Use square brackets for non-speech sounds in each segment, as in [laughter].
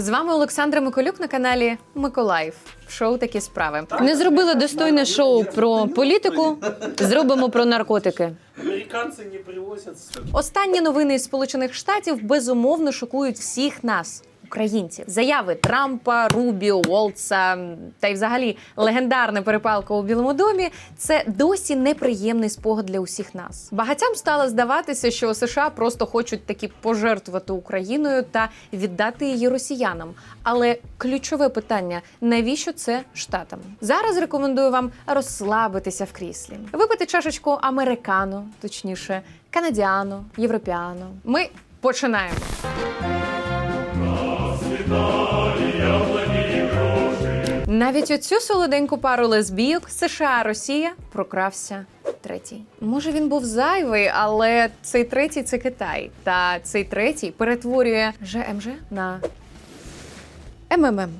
З вами Олександра Миколюк на каналі Миколаїв. Шоу такі справи. Не зробили достойне шоу про політику. Зробимо про наркотики. Американці не привозять Останні новини із Сполучених Штатів безумовно шокують всіх нас. Українців заяви Трампа, Рубіо, Волтса та й взагалі легендарна перепалка у Білому домі це досі неприємний спогад для усіх нас. Багатям стало здаватися, що США просто хочуть таки пожертвувати Україною та віддати її росіянам. Але ключове питання: навіщо це штатам? Зараз рекомендую вам розслабитися в кріслі, випити чашечку американо, точніше, канадіано, європіано. Ми починаємо. Навіть оцю солоденьку пару лесбійок США Росія прокрався третій. Може він був зайвий, але цей третій це Китай. Та цей третій перетворює ЖМЖ на МММ.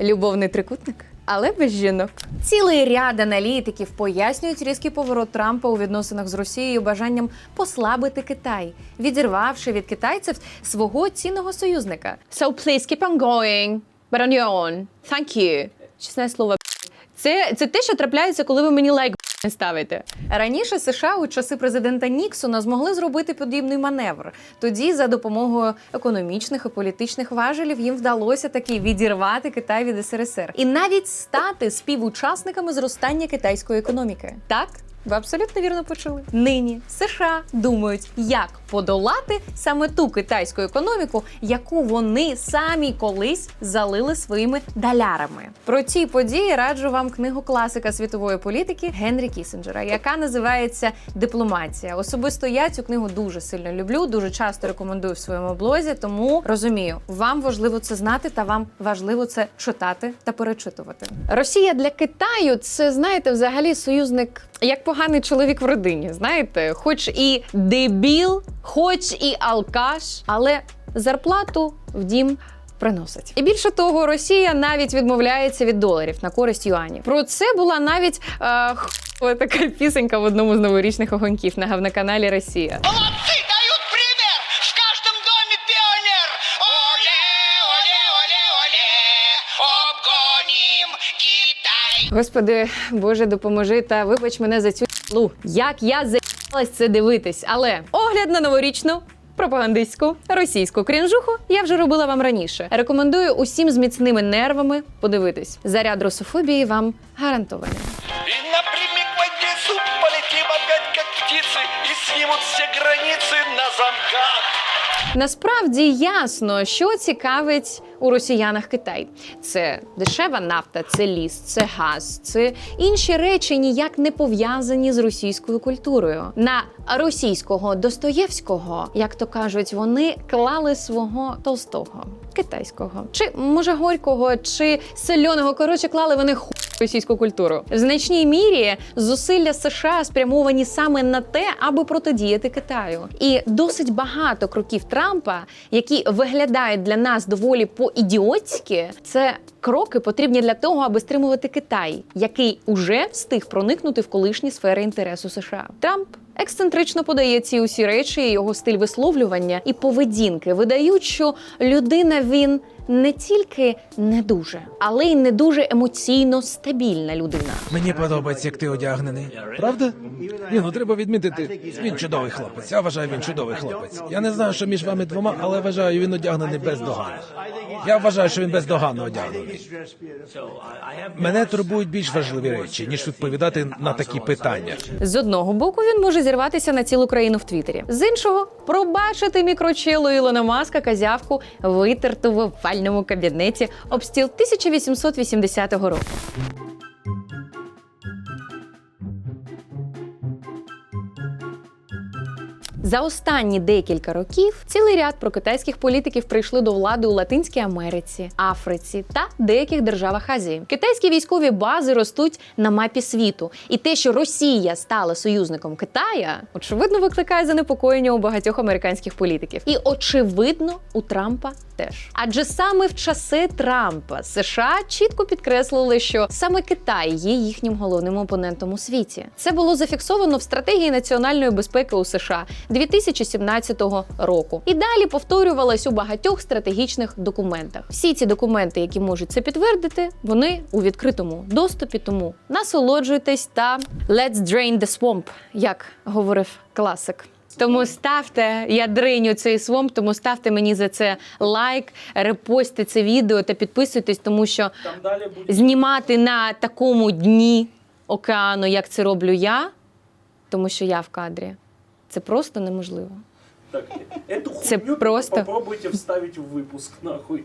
Любовний трикутник. Але без жінок. Цілий ряд аналітиків пояснюють різкий поворот Трампа у відносинах з Росією бажанням послабити Китай, відірвавши від китайців свого цінного союзника. So please keep on going, but on your own. Thank you. Чесне слово. Це, це те, що трапляється, коли ви мені лайк не ставите. Раніше США у часи президента Ніксона змогли зробити подібний маневр. Тоді, за допомогою економічних і політичних важелів, їм вдалося таки відірвати Китай від СРСР і навіть стати співучасниками зростання китайської економіки. Так. Ви абсолютно вірно почули. Нині США думають, як подолати саме ту китайську економіку, яку вони самі колись залили своїми далярами. Про ці події раджу вам книгу класика світової політики Генрі Кісінджера, яка називається Дипломатія. Особисто я цю книгу дуже сильно люблю, дуже часто рекомендую в своєму блозі. Тому розумію, вам важливо це знати, та вам важливо це читати та перечитувати. Росія для Китаю це знаєте, взагалі союзник як поганий чоловік в родині. Знаєте, хоч і дебіл, хоч і алкаш, але зарплату в дім. Приносить і більше того, Росія навіть відмовляється від доларів на користь юанів. Про це була навіть е, така пісенька в одному з новорічних огоньків на гавноканалі Росія. Молодцы, Господи, Боже, допоможи та вибач мене за цю лу. Як я заїбалась це дивитись, але огляд на новорічну. Пропагандистську російську крінжуху я вже робила вам раніше. Рекомендую усім з міцними нервами подивитись. Заряд русофобії вам гарантований. И напрямик в полетим опять как птицы И снимут все границы на замках Насправді ясно, що цікавить у росіянах Китай. Це дешева нафта, це ліс, це газ, це інші речі ніяк не пов'язані з російською культурою. На російського Достоєвського, як то кажуть, вони клали свого Толстого, китайського, чи може горького, чи сельоного. Коротше, клали вони ху російську культуру. В значній мірі зусилля США спрямовані саме на те, аби протидіяти Китаю. І досить багато кроків Трампа, які виглядають для нас доволі по-ідіотськи, це кроки потрібні для того, аби стримувати Китай, який уже встиг проникнути в колишні сфери інтересу США. Трамп. Ексцентрично подає ці усі речі, його стиль висловлювання і поведінки видають, що людина він не тільки не дуже, але й не дуже емоційно стабільна людина. Мені подобається, як ти одягнений. Правда? Ні, ну треба відмітити. Він чудовий хлопець. Я вважаю, він чудовий хлопець. Я не знаю, що між вами двома, але вважаю, він одягнений бездоганно. Я вважаю, що він бездоганно одягнений. Мене турбують більш важливі речі, ніж відповідати на такі питання. З одного боку він може зірватися на цілу країну в Твіттері. З іншого пробачити мікрочелу Ілона Маска казявку витерту в овальному кабінеті об стіл 1880 року. За останні декілька років цілий ряд прокитайських політиків прийшли до влади у Латинській Америці, Африці та деяких державах Азії. Китайські військові бази ростуть на мапі світу, і те, що Росія стала союзником Китая, очевидно викликає занепокоєння у багатьох американських політиків. І очевидно, у Трампа теж. Адже саме в часи Трампа США чітко підкреслили, що саме Китай є їхнім головним опонентом у світі. Це було зафіксовано в стратегії національної безпеки у США 2017 року. І далі повторювалась у багатьох стратегічних документах. Всі ці документи, які можуть це підтвердити, вони у відкритому доступі. Тому насолоджуйтесь та let's drain the swamp, як говорив класик. Тому ставте ядриню цей свомп, тому ставте мені за це лайк, репостите це відео та підписуйтесь, тому що Там будет... знімати на такому дні океану, як це роблю я, тому що я в кадрі. Це просто неможливо. Так, эту Це хуйню просто- попробуйте вставить в выпуск, нахуй.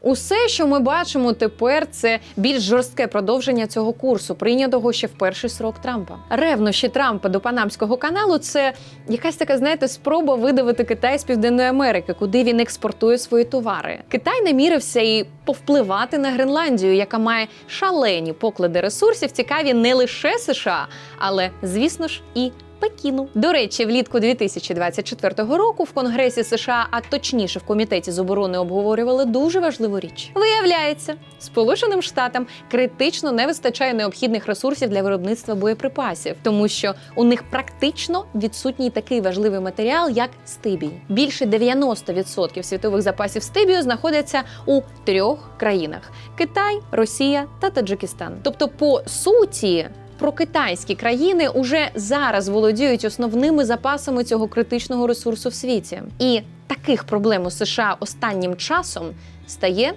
Усе, що ми бачимо тепер, це більш жорстке продовження цього курсу, прийнятого ще в перший срок Трампа. Ревнощі Трампа до Панамського каналу це якась така, знаєте, спроба видавити Китай з Південної Америки, куди він експортує свої товари. Китай намірився і повпливати на Гренландію, яка має шалені поклади ресурсів, цікаві не лише США, але звісно ж і Пекіну. До речі, влітку 2024 року в Конгресі США, а точніше в комітеті з оборони, обговорювали дуже важливу річ. Виявляється, Сполученим Штатам критично не вистачає необхідних ресурсів для виробництва боєприпасів, тому що у них практично відсутній такий важливий матеріал, як стибій. Більше 90% світових запасів стибію знаходяться у трьох країнах: Китай, Росія та Таджикистан. Тобто, по суті. Прокитайські країни уже зараз володіють основними запасами цього критичного ресурсу в світі. І таких проблем у США останнім часом стає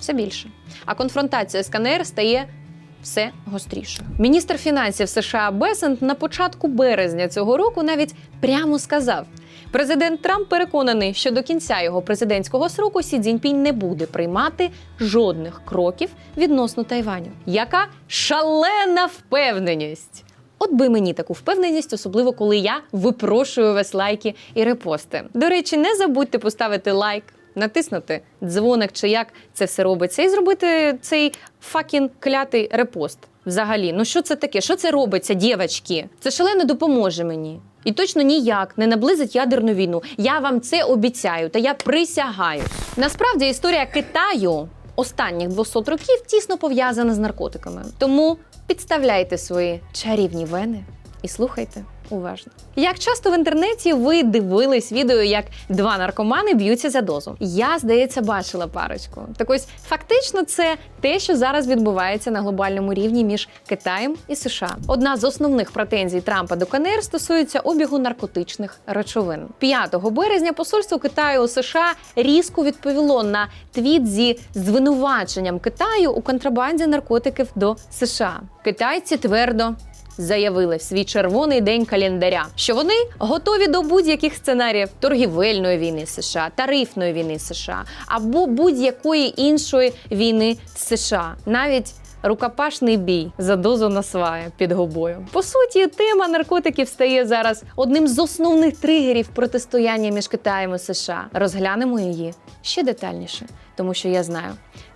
все більше. А конфронтація з КНР стає все гостріше. Міністр фінансів США Бесент на початку березня цього року навіть прямо сказав. Президент Трамп переконаний, що до кінця його президентського сроку Сі Цзіньпінь не буде приймати жодних кроків відносно Тайваню. Яка шалена впевненість! От би мені таку впевненість, особливо коли я випрошую вас лайки і репости. До речі, не забудьте поставити лайк, натиснути дзвоник чи як це все робиться, і зробити цей факін клятий репост. Взагалі, ну що це таке? Що це робиться, дівчатки? Це шалено допоможе мені. І точно ніяк не наблизить ядерну війну. Я вам це обіцяю, та я присягаю. Насправді історія Китаю останніх 200 років тісно пов'язана з наркотиками. Тому підставляйте свої чарівні вени і слухайте уважно. Як часто в інтернеті ви дивились відео, як два наркомани б'ються за дозу? Я, здається, бачила парочку. Так ось фактично це те, що зараз відбувається на глобальному рівні між Китаєм і США. Одна з основних претензій Трампа до КНР стосується обігу наркотичних речовин. 5 березня посольство Китаю у США різко відповіло на твіт зі звинуваченням Китаю у контрабанді наркотиків до США. Китайці твердо заявили в свій червоний день календаря, що вони готові до будь-яких сценаріїв торгівельної війни США, тарифної війни США або будь-якої іншої війни США, навіть. Рукопашний бій за дозу насвая під губою. По суті, тема наркотиків стає зараз одним з основних тригерів протистояння між Китаєм і США. Розглянемо її ще детальніше, тому що я знаю,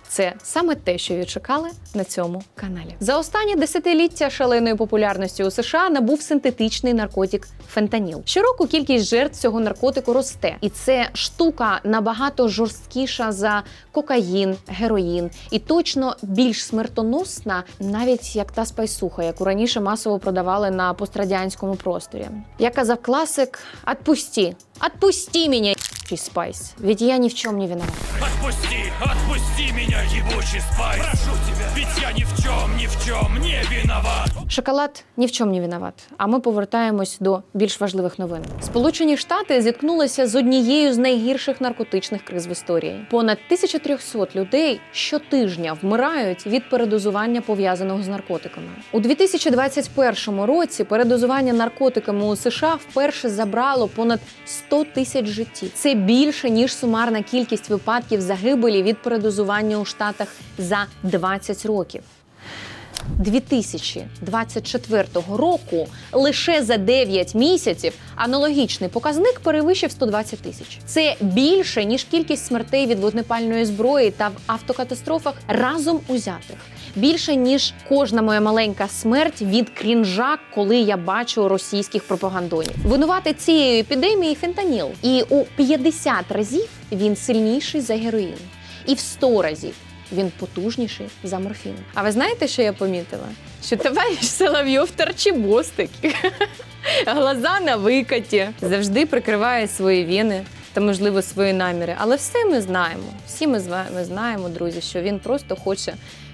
це саме те, що ви чекали на цьому каналі. За останні десятиліття шаленої популярності у США набув синтетичний наркотик фентаніл. Щороку кількість жертв цього наркотику росте, і це штука набагато жорсткіша за кокаїн, героїн і точно більш смертоносна, навіть як та спайсуха, яку раніше масово продавали на пострадянському просторі. Як казав класик: «Отпусти, отпусти мене, спайс, ведь я ні в чому не виноват. Отпусти, отпусти меня, ебучий спайс Прошу тебя, ведь я ни в чем, ни в чем не виноват Шоколад ні в чому не виноват. А ми повертаємось до більш важливих новин. Сполучені Штати зіткнулися з однією з найгірших наркотичних криз в історії. Понад 1300 людей щотижня вмирають від передозування пов'язаного з наркотиками. У 2021 році передозування наркотиками у США вперше забрало понад 100 тисяч життів. Це більше ніж сумарна кількість випадків загибелі від передозування у Штатах за 20 років. 2024 року лише за 9 місяців аналогічний показник перевищив 120 тисяч. Це більше ніж кількість смертей від вогнепальної зброї та в автокатастрофах разом узятих. Більше ніж кожна моя маленька смерть від крінжа, коли я бачу російських пропагандонів. Винувати цієї епідемії фентаніл. І у 50 разів він сильніший за героїн, і в 100 разів він потужніший за морфін. А ви знаєте, що я помітила? що товариш Соловйов торчебостик. [laughs] Глаза на викаті. Завжди прикриває свої віни та, можливо, свої наміри. Але все ми знаємо. Всі ми з вами знаємо, друзі, що він просто хоче.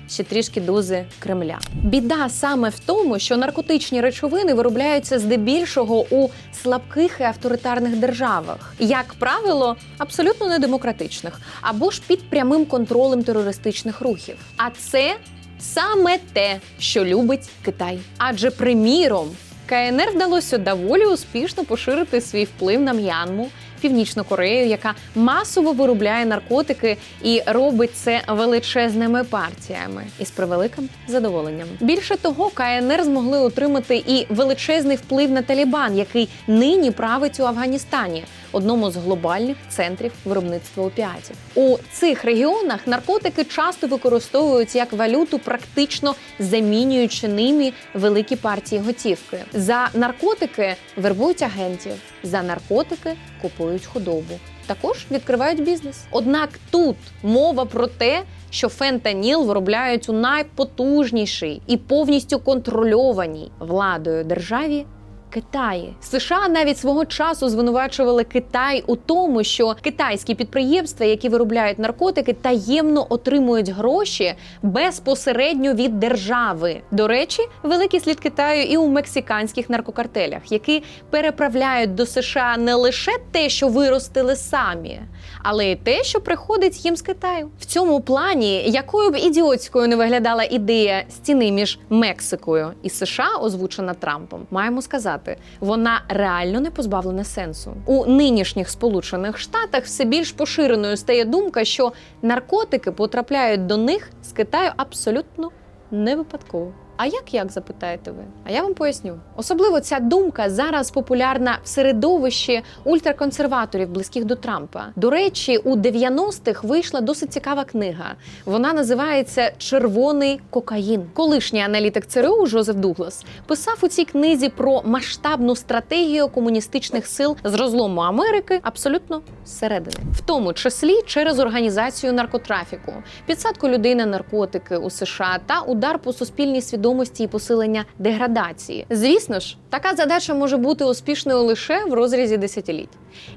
Ще трішки дози Кремля. Біда саме в тому, що наркотичні речовини виробляються здебільшого у слабких і авторитарних державах, як правило, абсолютно недемократичних, або ж під прямим контролем терористичних рухів. А це саме те, що любить Китай. Адже, приміром, КНР вдалося доволі успішно поширити свій вплив на М'янму, Північну Корею, яка масово виробляє наркотики і робить це величезними партіями і з превеликим задоволенням. Більше того, КНР змогли отримати і величезний вплив на Талібан, який нині править у Афганістані, одному з глобальних центрів виробництва опіатів. У цих регіонах наркотики часто використовують як валюту, практично замінюючи ними великі партії готівки. За наркотики вербують агентів, за наркотики купують худобу. Також відкривають бізнес. Однак тут мова про те, що фентаніл виробляють у найпотужнішій і повністю контрольованій владою державі Китаї. США навіть свого часу звинувачували Китай у тому, що китайські підприємства, які виробляють наркотики, таємно отримують гроші безпосередньо від держави. До речі, великий слід Китаю і у мексиканських наркокартелях, які переправляють до США не лише те, що виростили самі, але й те, що приходить їм з Китаю. В цьому плані, якою б ідіотською не виглядала ідея стіни між Мексикою і США, озвучена Трампом, маємо сказати, вона реально не позбавлена сенсу. У нинішніх Сполучених Штатах все більш поширеною стає думка, що наркотики потрапляють до них з Китаю абсолютно не випадково. А як як запитаєте ви? А я вам поясню. Особливо ця думка зараз популярна в середовищі ультраконсерваторів, близьких до Трампа. До речі, у 90-х вийшла досить цікава книга. Вона називається Червоний кокаїн. Колишній аналітик ЦРУ Жозеф Дуглас писав у цій книзі про масштабну стратегію комуністичних сил з розлому Америки абсолютно зсередини, в тому числі через організацію наркотрафіку, підсадку людей на наркотики у США та удар по суспільній свідомості і посилення деградації. Звісно ж, така задача може бути успішною лише в розрізі десятиліть.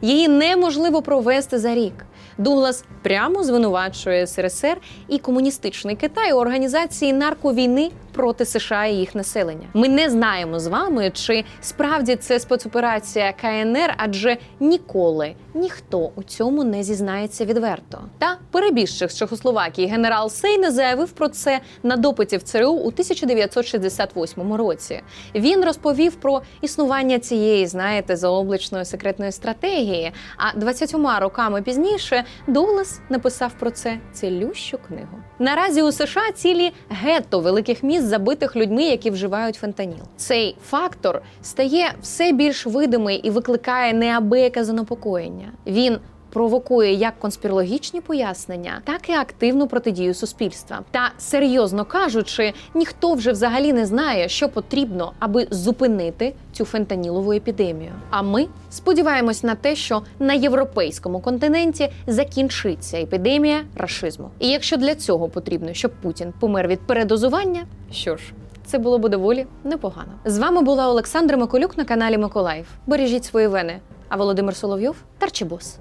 Її неможливо провести за рік. Дуглас прямо звинувачує СРСР і комуністичний Китай у організації нарковійни проти США і їх населення. Ми не знаємо з вами, чи справді це спецоперація КНР, адже ніколи ніхто у цьому не зізнається відверто. Та перебіжчик з Чехословакії генерал Сейне заявив про це на допиті в ЦРУ у 1968 році. Він розповів про існування цієї, знаєте, заоблачної секретної стратегії. А 20 роками пізніше Дуглас написав про це цілющу книгу. Наразі у США цілі гетто великих міст забитих людьми, які вживають фентаніл. Цей фактор стає все більш видимий і викликає неабияке занепокоєння. Він провокує як конспірологічні пояснення, так і активну протидію суспільства. Та серйозно кажучи, ніхто вже взагалі не знає, що потрібно, аби зупинити цю фентанілову епідемію. А ми сподіваємось на те, що на європейському континенті закінчиться епідемія рашизму. І якщо для цього потрібно, щоб Путін помер від передозування, що ж. Це було б доволі непогано. З вами була Олександра Миколюк на каналі Миколаїв. Бережіть свої вени. А Володимир Соловйов Тарчебос.